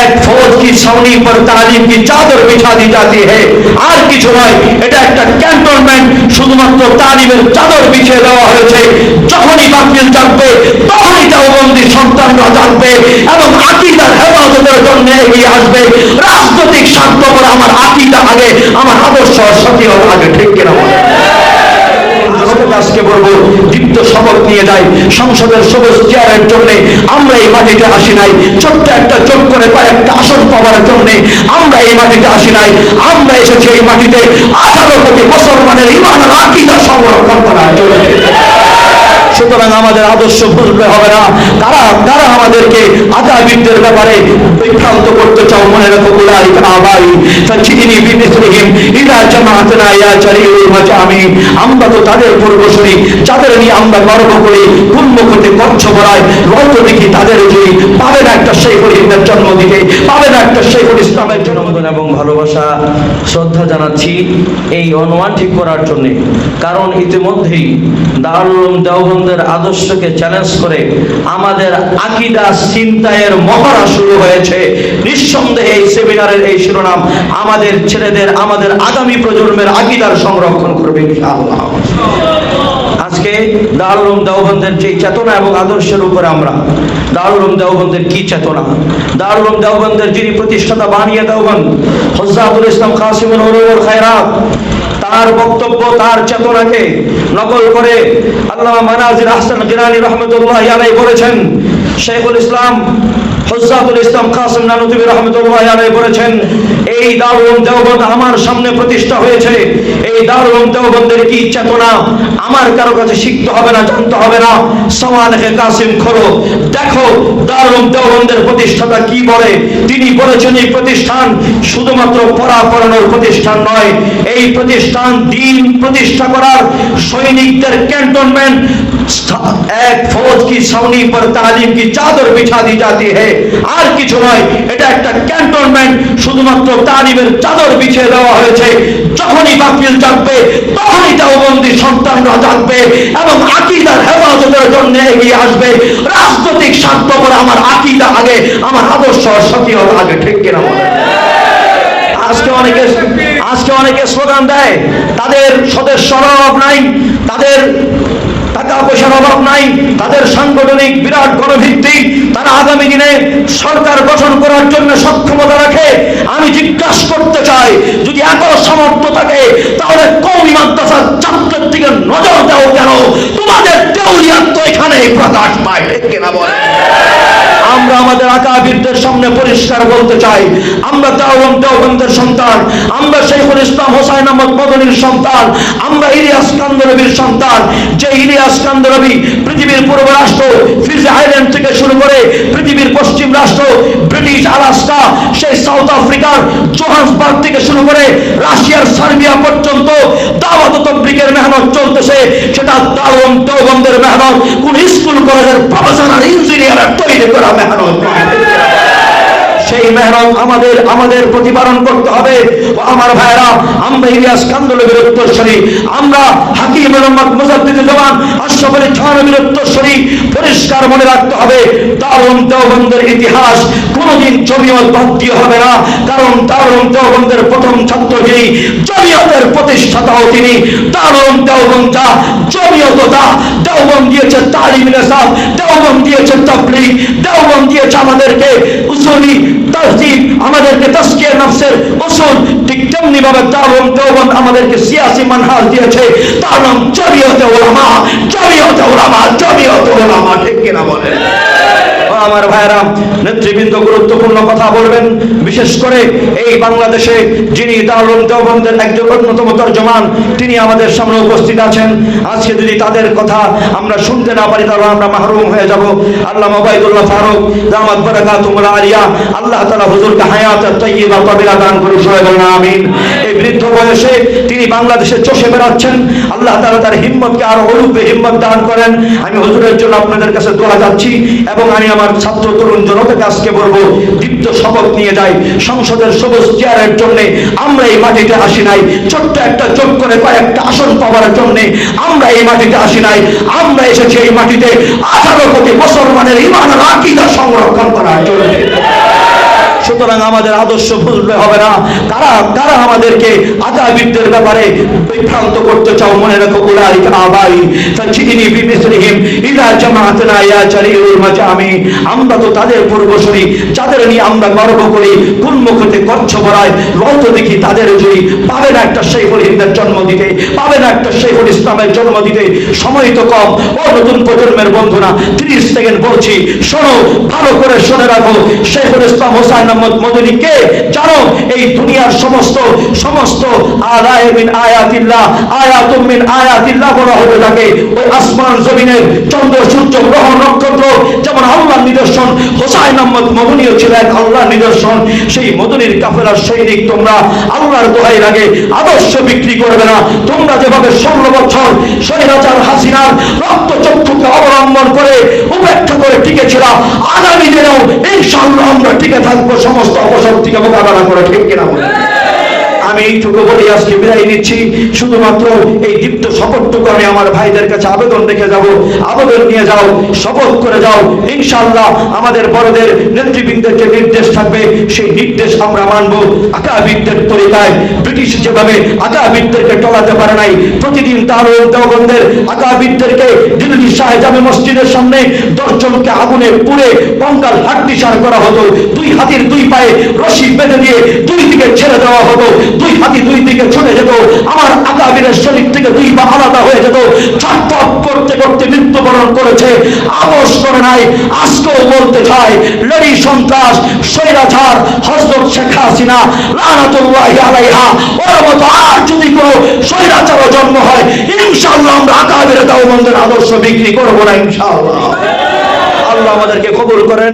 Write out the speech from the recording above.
এক ফৌজ কি ছাউনি পর তালিম কি চাদর বিছানি যাতি হে? আর কিছু নয়, এটা একটা ক্যান্টনমেন্ট, শুধুমাত্র তালিমের চাদর বিছিয়ে দেওয়া হয়েছে। যখনই বাতিল জানবে, তখনই দেওবন্দি সন্তানরা জানবে এবং আকিদার হেফাজতের জন্য এগিয়ে আসবে। রাজনৈতিক স্বার্থ আমার আকিদা আগে, আমার আদর্শ সত্যি আগে, ঠিক কিনা বলে? আজকে বলব, দীপ্ত শপথ নিয়ে যাই। সংসদের সবুজ চেয়ারের জন্য আমরা এই মাটিতে আসি নাই। ছোট্ট একটা চোখ করে কয়েকটা আসন পাওয়ার জন্য আমরা এই মাটিতে আসি নাই। আমরা এসেছি এই মাটিতে আঠারো কোটি মুসলমানের ইমান আকিদা সংরক্ষণ করার জন্য। সুতরাং আমাদের আদর্শ ভুলতে হবে না। কারা কারা আমাদেরকে আজাবিদদের ব্যাপারে বিভ্রান্ত করতে চাও মনে রাখো? উলাই আবাই ফাচিনি বিমিসলিহিম ইলা জামাআতনা ইয়া জালিল মাজামি। আমরা তো তাদের পূর্বসূরি যাদের নিয়ে আমরা গর্ব করি উন্মুখতে কচ্ছ বড়াই রত দেখি তাদের যদি পাবে না একটা শেখুল হিন্দের জন্ম দিকে পাবে না একটা শেখুল ইসলামের জন্ম অভিনন্দন এবং ভালোবাসা, শ্রদ্ধা জানাচ্ছি এই অনুমান ঠিক করার জন্য। কারণ ইতিমধ্যেই দারুল উলুম দেওবন্দের আদর্শকে চ্যালেঞ্জ করে আমাদের আকিদা চিন্তায়ের মহড়া শুরু হয়েছে। নিঃসন্দেহে এই সেমিনারের এই শিরোনাম আমাদের ছেলেদের, আমাদের আগামী প্রজন্মের আকিদার সংরক্ষণ করবে আজকে দারুল দেওবন্দের যে চেতনা এবং আদর্শের উপরে আমরা দারুল দেওবন্দের কি চেতনা? দারুল দেওবন্দের যিনি প্রতিষ্ঠাতা বানিয়ে দেওবন্দ হজরাতুল ইসলাম কাসিমুল খায়রাত তার বক্তব্য, তার চেতনাকে নকল করে আল্লামা মানাজির আহসান গিরানি রহমতুল্লাহ আলাই বলেছেন, শেখুল ইসলাম হজরাতুল ইসলাম কাসিম নানুতুবি রহমতুল্লাহ আলাই বলেছেন, এই দারুল দেওবন্দ আমার সামনে প্রতিষ্ঠা হয়েছে। এই দারুল দেওবন্দের কি চেতনা? আমার কারও কাছে শিখতে হবে না, জানতে হবে না। সমালেখে কাসিম খোলো। দেখো দারুল দেওবন্দের প্রতিষ্ঠাতা কি বলে? তিনি বলেছেন, এই প্রতিষ্ঠান শুধুমাত্র প্রতিষ্ঠান নয়। এই প্রতিষ্ঠান দিন প্রতিষ্ঠা করার সৈনিকদের ক্যান্টনমেন্ট এক ফৌজ কি পর তালিম কি চাদর বিছা দি হে? আর কিছু নয়, এটা একটা ক্যান্টনমেন্ট, শুধুমাত্র তালিমের চাদর বিছিয়ে দেওয়া হয়েছে। যখনই বাপিল জাগবে, তখনই দেওবন্দি সন্তানরা জাগবে এবং আকিদার হেফাজতের জন্য এগিয়ে আসবে। রাস স্বার্থ করে আমার আকিদা আগে, আমার আদর্শ সতীয়তা আগে, ঠিক কিনা বলেন? আজকে অনেকে আজকে অনেকে স্লোগান দেয়, তাদের সদস্যর অভাব নাই, তাদের টাকা পয়সার অভাব নাই, তাদের সাংগঠনিক বিরাট গণভিত্তিক তারা আগামী দিনে সরকার গঠন করার জন্য সক্ষমতা রাখে আমি জিজ্ঞাসা করতে চাই, যদি এত সামর্থ্য থাকে তাহলে কৌমি মাদ্রাসার ছাত্রের দিকে নজর দাও কেন তোমাদের দেউলিয়াত তো এখানেই প্রকাশ পায় ঠিক কিনা বলে আমরা আমাদের আকাবিরদের সামনে পরিষ্কার বলতে চাই, আমরা দাওয়াম দেওবন্দের সন্তান, আমরা শেখুল ইসলাম হোসাইন আহমদ মদনীর সন্তান, আমরা ইলিয়াস কান্দরবির সন্তান। যে ইলিয়াস কান্দরবি পৃথিবীর পূর্ব রাষ্ট্র ফিজি আইল্যান্ড থেকে শুরু করে পৃথিবীর পশ্চিম রাষ্ট্র, ব্রিটিশ আলাস্কা, সেই সাউথ আফ্রিকার জোহান্সবার্গ থেকে শুরু করে রাশিয়ার সার্বিয়া পর্যন্ত দাওয়াত তবলিগের মেহনত চলতেছে। সেটা দাওয়াম দেওবন্দের মেহনত, কোন স্কুল, কলেজের প্রফেসর আর ইঞ্জিনিয়ার তৈরি করা মেহনত সেই মেহনত আমাদের আমাদের প্রতিপালন করতে হবে? আমার ভাইরা আমরা ইলিয়াস কান্দলবের উত্তরস্বরী আমরা হাকিম মোহাম্মদ মুজাদ্দিদ জওয়ান আশরাফ আলী থানবীর উত্তরস্বরী পরিষ্কার মনে রাখতে হবে। দারুণ দেওবন্দের ইতিহাস কোনোদিন জমিয়ত দিয়ে হবে না। কারণ দারুণ দেওবন্দের প্রথম ছাত্র যিনি, জমিয়তের প্রতিষ্ঠাতাও তিনি। দারুণ দেওবন্দা জমিয়তটা দেওবন্দ দিয়েছে তালিম নেশাব দেওবন্দ দিয়েছে তাবলিগ। দেওবন্দ দিয়েছে আমাদেরকে। উসুলি তহজিব আমাদেরকে তস্কিয়ে নফসের উসুল ঠিক তেমনি ভাবে দারুণ দেওবন আমাদেরকে সিয়াসি মানহাজ দিয়েছে। তার নাম জমিয়তে ওলামা জমিয়তে ওলামা জমিয়তে ওলামা ঠিক কিনা বলে আমার ভাইরা, নেতৃবৃন্দ গুরুত্বপূর্ণ কথা বলবেন। বিশেষ করে এই বাংলাদেশে যিনি দারুল দেওবন্দের একজন অন্যতম তর্জমান, তিনি আমাদের সামনে উপস্থিত আছেন। আজকে যদি তাদের কথা আমরা শুনতে না পারি, তাহলে আমরা মাহরুম হয়ে যাব। আল্লাহ মোবাইদুল্লাহ ফারুক জামাত বারাকাতুমুল আলিয়া আল্লাহ তাআলা হুজুরকে হায়াত তাইয়্যিবা তাবিরা দান করুন, সবাই আমিন। এই বৃদ্ধ বয়সে তিনি বাংলাদেশে চষে বেড়াচ্ছেন। আল্লাহ তালা তার হিম্মতকে আরও অরূপে হিম্মত দান করেন। আমি হুজুরের জন্য আপনাদের কাছে দোয়া যাচ্ছি এবং আমি আমার ছাত্র তরুণ জনতাকে আজকে বলব দীপ্ত শপথ নিয়ে যাই। সংসদের সবুজ চেয়ারের জন্য আমরা এই মাটিতে আসি নাই। ছোট্ট একটা চোখ করে কয়েকটা আসন পাওয়ার জন্য আমরা এই মাটিতে আসি নাই। আমরা এসেছি এই মাটিতে আঠারো কোটি মুসলমানের ইমান রাখিদা সংরক্ষণ করার জন্য। সুতরাং আমাদের আদর্শ ভুললে হবে না। কারা কারা আমাদেরকে আকাবিদদের ব্যাপারে বিভ্রান্ত করতে চাও মনে রাখো, উলাইকা আবাই। ফাজিনি বিমিসলিহিম ইদা জামাআতনা ইয়া জালিলুল মাজামি। আমরা তো তাদের পূর্বসূরি যাদের নিয়ে আমরা গর্ব করি কোন মুখতে কচ্ছ ভরায় রত দেখি তাদের জুড়ি পাবে না একটা শেখুল হিন্দের জন্ম দিতে, পাবে না একটা শেখুল ইসলামের জন্ম দিতে, সময় তো কম। ও নতুন প্রজন্মের বন্ধুরা, তিরিশ সেকেন্ড বলছি, শোনো, ভালো করে শুনে রাখো, শেখুল ইসলাম হোসাইন আহমদ মদনী কে জানো এই দুনিয়ার সমস্ত সমস্ত আদায় মিন আয়াতিল্লাহ, আয়াতুম মিন আয়াতিল্লাহ বলা হবে তাকে ওই আসমান জমিনের চন্দ্র, সূর্য, গ্রহ, নক্ষত্র নিদর্শন। হোসাইন আহমদ মদনীয় ছিল এক আল্লাহর নিদর্শন। সেই মদনীর কাফেলার সৈনিক তোমরা আল্লাহর দোহাই লাগে আদর্শ বিক্রি করবে না। তোমরা যেভাবে ষোলো বছর স্বৈরাচার হাসিনার রক্ত চক্ষুকে অবলম্বন করে উপেক্ষা করে টিকেছিলাম আগামী দিনেও ইনশাআল্লাহ আমরা টিকে থাকব সমস্ত অপশক্তিকে মোকাবেলা করে, ঠিক কিনা বলে? আমি এইটুকু বলে আজকে বিদায় নিচ্ছি। শুধুমাত্র এই দীপ্ত শপথটুকু আমি আমার ভাইদের কাছে আবেদন রেখে যাব। আবেদন নিয়ে যাও, শপথ করে যাও। ইনশাআল্লাহ আমাদের বড়দের নেতৃবৃন্দের নির্দেশ থাকবে। সেই নির্দেশ আমরা মানব। আকাবিদদের তরিকায় ব্রিটিশ যেভাবে আকাবিদদেরকে টলাতে পারে নাই, প্রতিদিন তার দেওবন্দের আকাবিদদেরকে দিল্লি শাহে জামে মসজিদের সামনে দশজনকে আগুনে পুড়ে কঙ্কাল হাড্ডিসার করা হতো। দুই হাতির দুই পায়ে রশি বেঁধে দিয়ে দুই দিকে ছেড়ে দেওয়া হতো। হাতি দুই দিকে ছুটে যেত, আমার আকাবিরের শরীর থেকে দুই পা আলাদা হয়ে যেত। ছটফট করতে করতে মৃত্যুবরণ করেছে। আপোষ করে নাই আজকেও বলতে চাই, লড়ি সন্ত্রাস, স্বৈরাচার, হজরত শেখ হাসিনা, লানাতুল্লাহি আলাইহা। ওর মতো আর যদি কোনো স্বৈরাচারও জন্ম হয়, ইনশাআল্লাহ আমরা আকাবিরে দাও আদর্শ বিক্রি করব না, ইনশাআল্লাহ। আল্লাহ আমাদেরকে কবুল করেন।